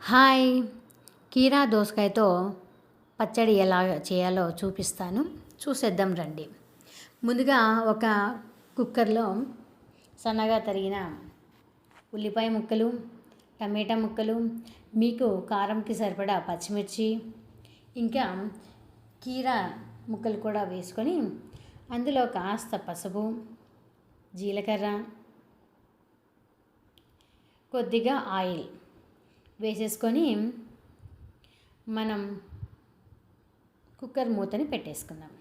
Hi. కీరా దోసకాయతో పచ్చడి ఎలా చేయాలో చూపిస్తాను. చూసేద్దాం రండి. ముందుగా ఒక కుక్కర్లో సన్నగా తరిగిన ఉల్లిపాయ ముక్కలు టమాటా ముక్కలు మీకు కారంకి సరిపడా పచ్చిమిర్చి ఇంకా కీరా ముక్కలు కూడా వేసుకొని అందులో కాస్త పసుపు జీలకర్ర కొద్దిగా ఆయిల్ వేసేసుకొని మనం కుక్కర్ మూతని పెట్టేసుకుందాం.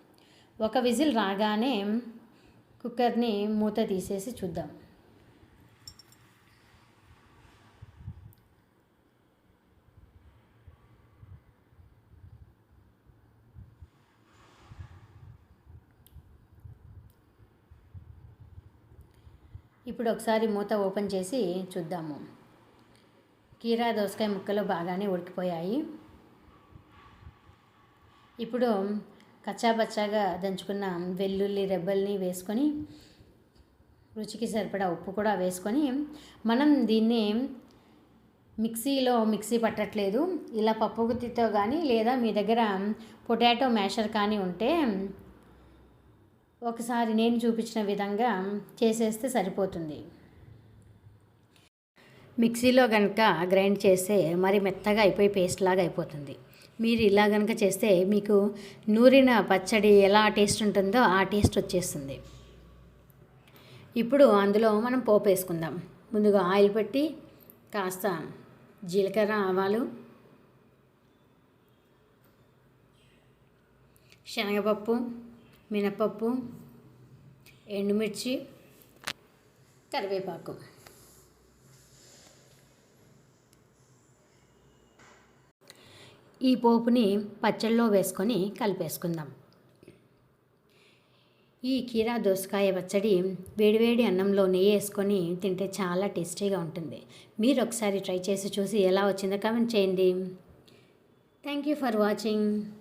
ఒక విజిల్ రాగానే కుక్కర్ని మూత తీసేసి చూద్దాం. ఇప్పుడు ఒకసారి మూత ఓపెన్ చేసి చూద్దాము. కీరా దోసకాయ ముక్కలు బాగానే ఉడికిపోయాయి. ఇప్పుడు కచ్చాబచ్చాగా దంచుకున్న వెల్లుల్లి రెబ్బల్ని వేసుకొని రుచికి సరిపడా ఉప్పు కూడా వేసుకొని మనం దీన్ని మిక్సీలో మిక్సీ పట్టట్లేదు. ఇలా పప్పు గుత్తితో కానీ లేదా మీ దగ్గర పొటాటో మ్యాషర్ కానీ ఉంటే ఒకసారి నేను చూపించిన విధంగా చేసేస్తే సరిపోతుంది. మిక్సీలో కనుక గ్రైండ్ చేస్తే మరి మెత్తగా అయిపోయి పేస్ట్ లాగా అయిపోతుంది. మీరు ఇలా కనుక చేస్తే మీకు నూరిన పచ్చడి ఎలా టేస్ట్ ఉంటుందో ఆ టేస్ట్ వచ్చేస్తుంది. ఇప్పుడు అందులో మనం పోపు వేసుకుందాం. ముందుగా ఆయిల్ పెట్టి కాస్త జీలకర్ర ఆవాలు శనగపప్పు మినపప్పు ఎండుమిర్చి కరివేపాకు. ఈ పోపుని పచ్చళ్ళలో వేసుకొని కలిపేసుకుందాం. ఈ కీరా దోసకాయ పచ్చడి వేడివేడి అన్నంలో నెయ్యి వేసుకొని తింటే చాలా టేస్టీగా ఉంటుంది. మీరు ఒకసారి ట్రై చేసి చూసి ఎలా వచ్చిందో కామెంట్ చేయండి. Thank you for watching.